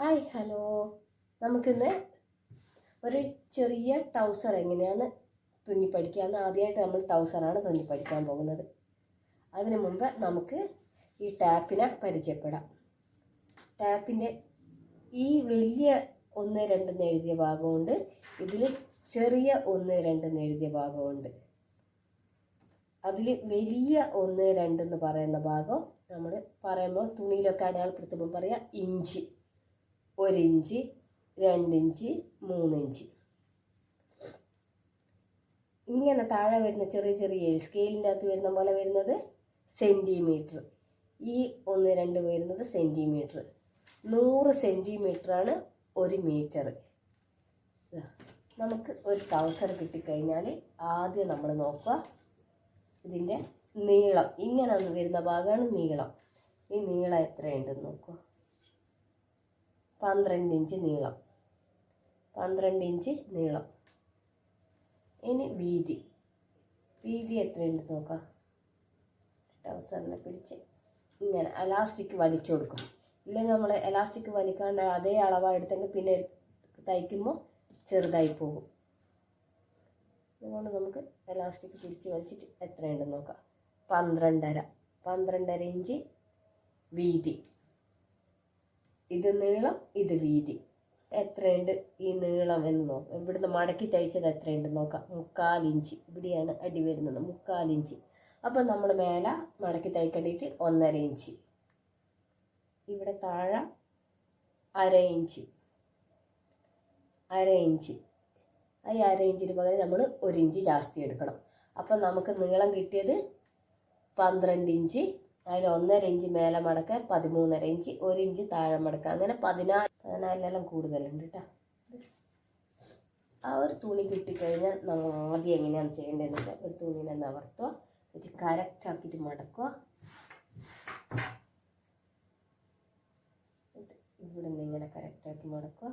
Hi hello. നമുക്കിന്ന് ഒരു ചെറിയ ടൗസർ എങ്ങനെയാണ് തുന്നി എന്ന് ആദ്യമായിട്ട് നമ്മൾ ടൗസറാണ് തുന്നി പഠിക്കാൻ പോകുന്നത്. അതിനു മുമ്പ് നമുക്ക് ഈ ടാപ്പിനെ പരിചയപ്പെടാം. ടാപ്പിന്റെ ഈ വലിയ ഒന്ന് രണ്ടെന്ന് എഴുതിയ ഭാഗമുണ്ട്. ഇതിൽ ചെറിയ ഒന്ന് രണ്ടെന്ന് എഴുതിയ ഭാഗമുണ്ട്. അതിൽ വലിയ ഒന്ന് രണ്ടെന്ന് പറയുന്ന ഭാഗം നമ്മൾ പറയുമ്പോൾ തുണിയിലൊക്കെ അടയാളപ്പെടുത്തുമ്പോൾ പറയാം ഇഞ്ച്. ഒരു ഇഞ്ച് രണ്ടിഞ്ച് മൂന്നിഞ്ച്. ഇങ്ങനെ താഴെ വരുന്ന ചെറിയ ചെറിയ സ്കെയിലിന്റെ അകത്ത് വരുന്ന പോലെ വരുന്നത് സെന്റിമീറ്റർ. ഈ ഒന്ന് രണ്ട് വരുന്നത് സെന്റിമീറ്റർ. നൂറ് സെന്റിമീറ്ററാണ് ഒരു മീറ്റർ. നമുക്ക് ഒരു ടൗസർ കിട്ടിക്കഴിഞ്ഞാൽ ആദ്യം നമ്മൾ നോക്കുക ഇതിന്റെ നീളം. ഇങ്ങനെ ഒന്ന് വരുന്ന ഭാഗമാണ് നീളം. ഈ നീളം എത്രയുണ്ടെന്ന് നോക്കുക. പന്ത്രണ്ട് ഇഞ്ച് നീളം. പന്ത്രണ്ട് ഇഞ്ച് നീളം. ഇനി വീതി. വീതി എത്രയുണ്ട് നോക്കാം. ടൗസറിനെ പിടിച്ച് ഇങ്ങനെ എലാസ്റ്റിക് വലിച്ചു കൊടുക്കും. ഇല്ലെങ്കിൽ നമ്മൾ എലാസ്റ്റിക് വലിക്കാണ്ട് അതേ അളവാണ് എടുത്തെങ്കിൽ പിന്നെ തയ്ക്കുമ്പോൾ ചെറുതായി പോകും. അതുകൊണ്ട് നമുക്ക് എലാസ്റ്റിക് തിരിച്ച് വലിച്ചിട്ട് എത്രയുണ്ടെന്ന് നോക്കാം. പന്ത്രണ്ടര. പന്ത്രണ്ടര ഇഞ്ച് വീതി. ഇത് നീളം ഇത് വീതി. എത്രയുണ്ട് ഈ നീളം എന്ന് നോക്കാം. ഇവിടുന്ന് മടക്കി തയ്ച്ചത് എത്രയുണ്ട് നോക്കാം. മുക്കാൽ ഇഞ്ച്. ഇവിടെയാണ് അടി വരുന്നത്. മുക്കാൽ ഇഞ്ച്. അപ്പം നമ്മൾ മേലെ മടക്കി തയ്ക്കേണ്ടിയിട്ട് ഒന്നര ഇഞ്ച്. ഇവിടെ താഴെ അര ഇഞ്ച്. അര ഇഞ്ച്. ഈ അര ഇഞ്ചിന് പകരം നമ്മൾ ഒരു ഇഞ്ച് ജാസ്തി എടുക്കണം. അപ്പം നമുക്ക് നീളം കിട്ടിയത് പന്ത്രണ്ട് ഇഞ്ച്. അതിൽ ഒന്നര ഇഞ്ച് മേലെ മടക്കുക പതിമൂന്നര ഇഞ്ച് ഒരു ഇഞ്ച് താഴെ മടക്കുക അങ്ങനെ പതിനാല് പതിനാലിലെല്ലാം കൂടുതലുണ്ട് കേട്ടോ ആ ഒരു തുണി കിട്ടിക്കഴിഞ്ഞാൽ നമ്മൾ ആദ്യം എങ്ങനെയാണ് ചെയ്യേണ്ടതെന്ന് വെച്ചാൽ ഒരു തുണിനെ നവർത്തുക എന്നിട്ട് കറക്റ്റ് ആക്കിയിട്ട് മടക്കുക. ഇവിടെ നിന്ന് ഇങ്ങനെ കറക്റ്റാക്കി മടക്കുക.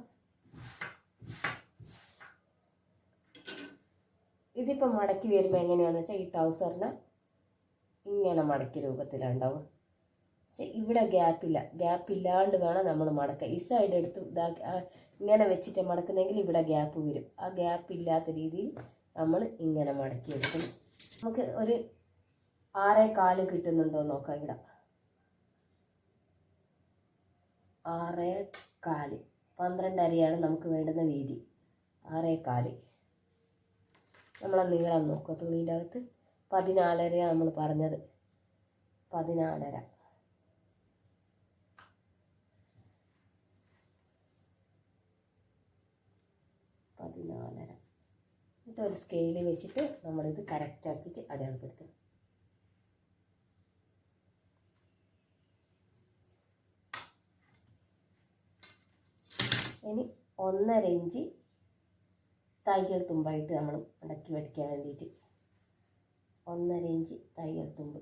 ഇതിപ്പോൾ മടക്കി വരുമ്പോൾ എങ്ങനെയാണെന്ന് വെച്ചാൽ ഈ ടൗസറിനെ ഇങ്ങനെ മടക്കി രൂപത്തിലുണ്ടാവും. പക്ഷെ ഇവിടെ ഗ്യാപ്പില്ല ഗ്യാപ്പ് ഇല്ലാണ്ട് വേണം നമ്മൾ മടക്കുക ഈ സൈഡ് എടുത്ത് ഇതാക്കി ഇങ്ങനെ വെച്ചിട്ട് മടക്കുന്നെങ്കിൽ ഇവിടെ ഗ്യാപ്പ് വരും. ആ ഗ്യാപ്പ് ഇല്ലാത്ത രീതിയിൽ നമ്മൾ ഇങ്ങനെ മടക്കി എടുക്കും. നമുക്ക് ഒരു ആറേ കാൽ കിട്ടുന്നുണ്ടോ നോക്കാം ഇവിടെ. ആറേ കാൽ. പന്ത്രണ്ടരയാണ് നമുക്ക് വേണ്ടുന്ന വീതി. ആറേ കാൽ. നമ്മളെ നീളം നോക്കുക. തുണീന്റെ അകത്ത്. പതിനാലരയാണ് നമ്മൾ പറഞ്ഞത്. പതിനാലര. പതിനാലര. എന്നിട്ട് ഒരു സ്കെയിൽ വെച്ചിട്ട് നമ്മളിത് കറക്റ്റ് ആക്കിയിട്ട് അടയാളപ്പെടുത്തും ഇനി ഒന്നര ഇഞ്ച് തയ്യൽ തുമ്പായിട്ട് നമ്മൾ മടക്കി വടിക്കാൻ വേണ്ടിയിട്ട് ഒന്നര ഇഞ്ച് തയ്യൽ തുമ്പ്.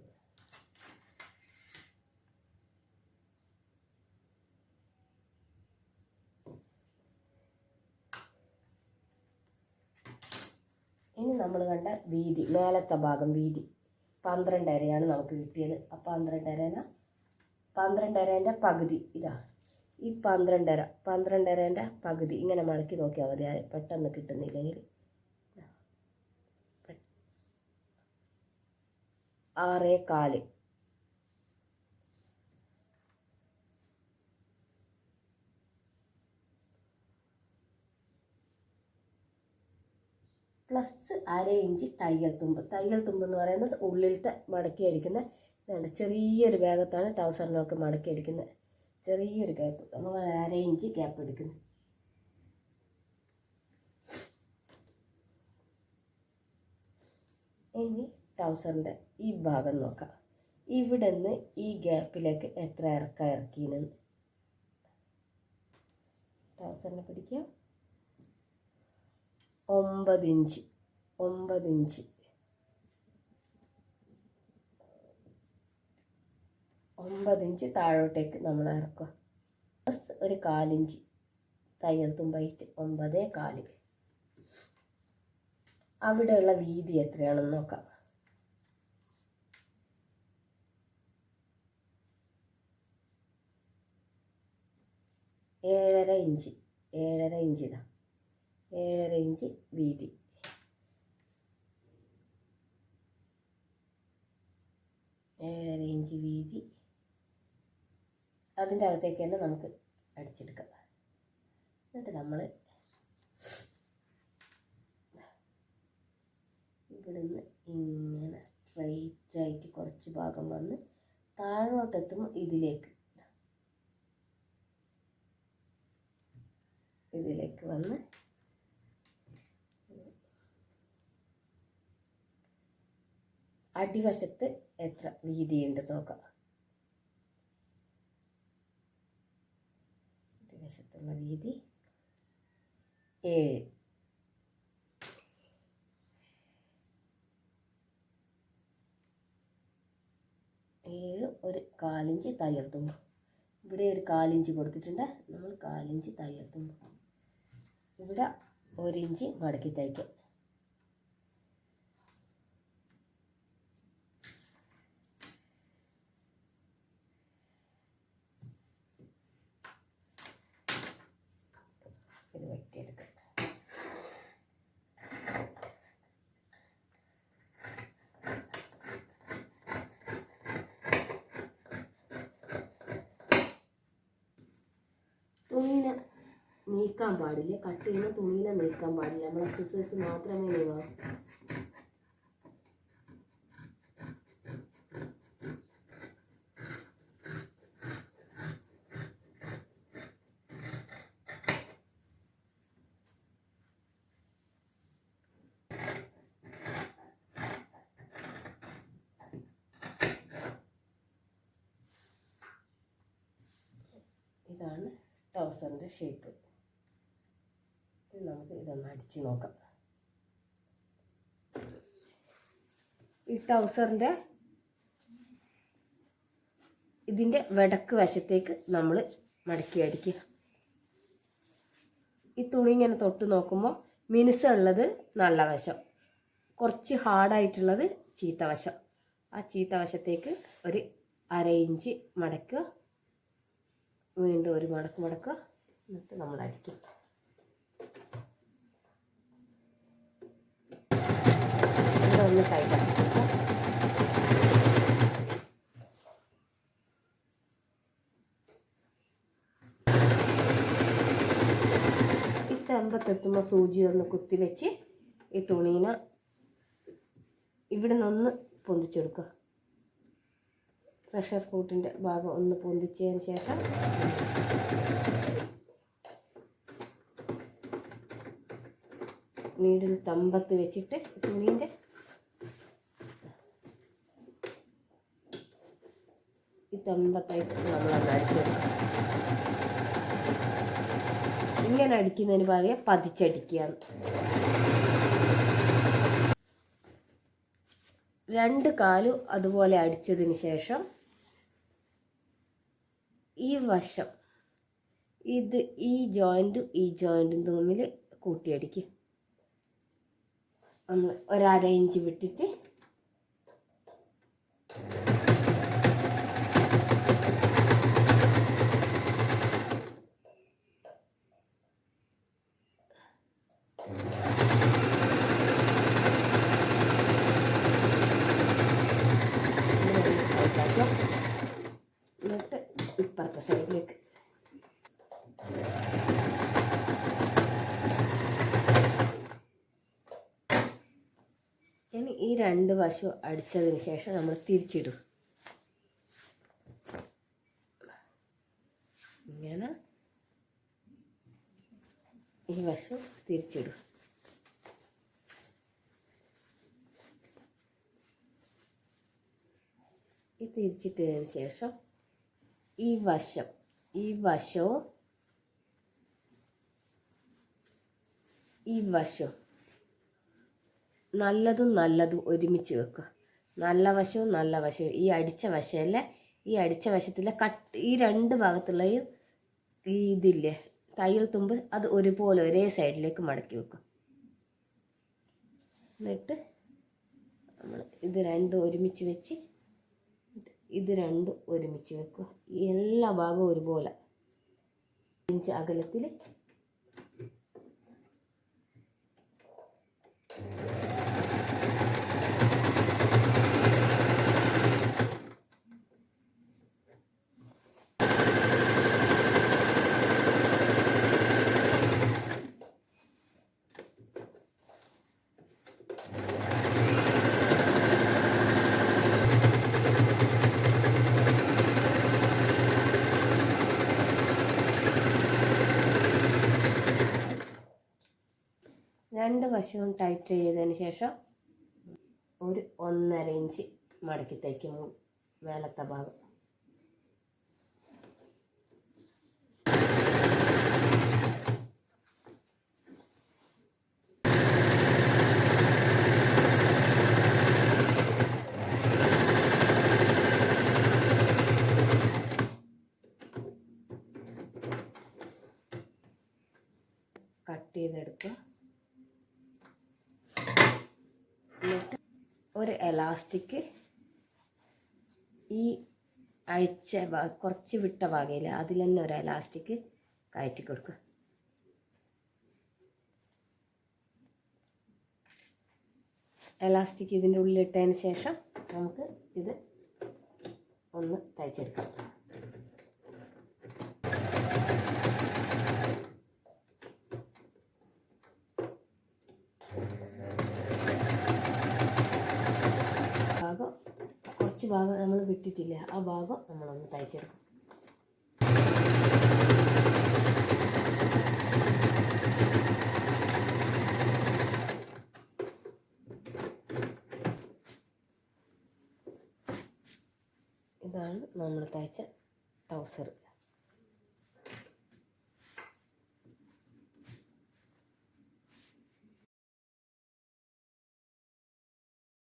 ഇനി നമ്മൾ കണ്ട വീതി മേലത്തെ ഭാഗം വീതി. പന്ത്രണ്ടരയാണ് നമുക്ക് കിട്ടിയത്. ആ പന്ത്രണ്ടരന പന്ത്രണ്ടരേന്റെ പകുതി ഇതാ. ഈ പന്ത്രണ്ടര പന്ത്രണ്ടരേന്റെ പകുതി ഇങ്ങനെ മടക്കി നോക്കിയാൽ മതി. പെട്ടെന്ന് കിട്ടുന്നില്ലെങ്കിൽ. ആറേ കാൽ പ്ലസ് അര ഇഞ്ച് തയ്യൽ തുമ്പ്. തയ്യൽ തുമ്പ് എന്ന് പറയുന്നത് ഉള്ളിലത്തെ മടക്കി അടിക്കുന്ന ഇതാണ്. ചെറിയൊരു ഭാഗത്താണ് ടൗസറിനൊക്കെ മടക്കി അടിക്കുന്നത് ചെറിയൊരു ഗ്യാപ്പ്. നമ്മൾ അര ഇഞ്ച് ഗ്യാപ്പ് എടുക്കുന്നത് ഇനി ടൗസറിന്റെ ഈ ഭാഗം നോക്കാം. ഇവിടെ നിന്ന് ഈ ഗ്യാപ്പിലേക്ക് എത്ര ഇറക്കം ഇറക്കിയെന്ന്. ട്രൗസറിനെ പിടിക്കുക ഒമ്പത് ഇഞ്ച് ഒമ്പത് ഇഞ്ച്. ഒമ്പത് ഇഞ്ച് താഴോട്ടേക്ക് നമ്മൾ ഇറക്കുക. പ്ലസ് ഒരു കാലിഞ്ച് തയ്യൽ തുമ്പായിട്ട് ഒമ്പതേ കാൽ. അവിടെയുള്ള വീതി എത്രയാണെന്ന് നോക്കാം. ഏഴര ഇഞ്ച്. ഏഴര ഇഞ്ച് ഇതാ. ഏഴര ഇഞ്ച് വീതി. ഏഴര ഇഞ്ച് വീതി. അതിന്റെ അകത്തേക്ക് തന്നെ നമുക്ക് അടിച്ചെടുക്കാം. എന്നിട്ട് നമ്മൾ ഇവിടെ നിന്ന് ഇങ്ങനെ സ്ട്രൈറ്റ് ആയിട്ട് കുറച്ച് ഭാഗം വന്ന് താഴോട്ടെത്തുമ്പോൾ ഇതിലേക്ക്. ഇതിലേക്ക് വന്ന് അടിവശത്ത് എത്ര വീതിയുണ്ട് നോക്കാം. അടിവശത്തുള്ള വീതി ഏഴ്. ഏഴ് ഒരു കാലിഞ്ച് തയ്യൽ തുമ്പ്. ഇവിടെ ഒരു കാലിഞ്ച് കൊടുത്തിട്ടുണ്ട്. നമ്മൾ കാലിഞ്ച് തയ്യൽ തുമ്പ്. ഇവിടെ ഒരു ഇഞ്ച് മടക്കി തയ്ക്കാം ഇത് വെട്ടിയെടുക്കാം തുണിനെ നീക്കാൻ പാടില്ല. കട്ട് ചെയ്യുന്ന തുണിയിലെ നീക്കാൻ പാടില്ല. നമ്മൾ എക്സസൈസ് മാത്രമേ നീങ്ങാവൂ ഇതാണ് ടൗസറിന്റെ ഷേപ്പ് നമുക്ക് ഇതൊന്ന് അടിച്ച് നോക്കാം. ഈ ട്രൗസറിന്റെ ഇതിന്റെ വടക്ക് വശത്തേക്ക് നമ്മൾ മടക്കി അടിക്കുക. ഈ തുണി ഇങ്ങനെ തൊട്ട് നോക്കുമ്പോൾ മിനുസുള്ളത് നല്ല വശം. കുറച്ച് ഹാർഡായിട്ടുള്ളത് ചീത്ത വശം. ആ ചീത്ത വശത്തേക്ക് ഒരു അര ഇഞ്ച് മടക്കുക. വീണ്ടും ഒരു മടക്ക് മടക്കുക. എന്നിട്ട് നമ്മൾ അടിക്കും ഇതൊന്ന് കൈകാര്യം ഈ തെമ്പത്തെത്തുമ്പോൾ സൂചി ഒന്ന് കുത്തി വെച്ച് ഈ തുണീനെ ഇവിടെ നിന്ന് പൊന്തിച്ചെടുക്കുക. പ്രഷർ കൂട്ടിന്റെ ഭാഗം ഒന്ന് പൊന്തിച്ചതിന് ശേഷം നീഡിൽ തമ്പത്ത് വെച്ചിട്ട് തുണീന്റെ നമ്മൾ നമ്മളൊന്ന് അടിച്ചെടുക്കും ഇങ്ങനെ അടിക്കുന്നതിന് പകരം പതിച്ചടിക്കുക രണ്ട് കാലും അതുപോലെ അടിച്ചതിന് ശേഷം ഈ വശം ഇത് ഈ ജോയിന്റും ഈ ജോയിന്റും തമ്മിൽ കൂട്ടിയടിക്കുക നമ്മൾ ഒരര ഇഞ്ച് വിട്ടിട്ട് എന്നിട്ട് ഇപ്പുറത്തെ സൈഡിലേക്ക് ഇനി ഈ രണ്ട് വശവും അടിച്ചതിന് ശേഷം നമ്മൾ തിരിച്ചിടും ഇങ്ങനെ വശം തിരിച്ചിടും. ഈ തിരിച്ചിട്ടതിന് ശേഷം ഈ വശം ഈ വശവും ഈ വശവും നല്ലതും നല്ലതും ഒരുമിച്ച് വെക്കുക. നല്ല വശവും നല്ല വശവും. ഈ അടിച്ച വശമല്ലേ ഈ അടിച്ച വശത്തിലെ കട്ട് ഈ രണ്ട് ഭാഗത്തുള്ളയും ഈ ഇതില്ലേ? തയ്യൽ തുമ്പ് അത് ഒരുപോലെ ഒരേ സൈഡിലേക്ക് മടക്കി വെക്കും. എന്നിട്ട് നമ്മൾ ഇത് രണ്ടും ഒരുമിച്ച് വെച്ച് ഇത് രണ്ടും ഒരുമിച്ച് വെക്കുക. എല്ലാ ഭാഗവും ഒരുപോലെ. ഇഞ്ച് അകലത്തിൽ രണ്ട് വശവും ടൈറ്റ് ചെയ്തതിന് ശേഷം ഒരു ഒന്നര ഇഞ്ച് മടക്കി തയ്ക്കും മേലത്തെ ഭാഗം. കട്ട് ചെയ്തെടുക്കുക എന്നിട്ട് ഒരു എലാസ്റ്റിക് ഈ അഴിച്ച കുറച്ച് വിട്ട വകയിൽ അതിൽ തന്നെ ഒരു എലാസ്റ്റിക് കയറ്റി കൊടുക്കുക. എലാസ്റ്റിക് ഇതിന്റെ ഉള്ളിലിട്ടതിന് ശേഷം നമുക്ക് ഇത് ഒന്ന് തയ്ച്ചെടുക്കാം ഭാഗം കുറച്ച് ഭാഗം നമ്മൾ വിട്ടിട്ടില്ല? ആ ഭാഗം നമ്മളൊന്ന് തയ്ച്ചെടുക്കും. ഇതാണ് നമ്മൾ തയ്ച്ച ട്രൗസർ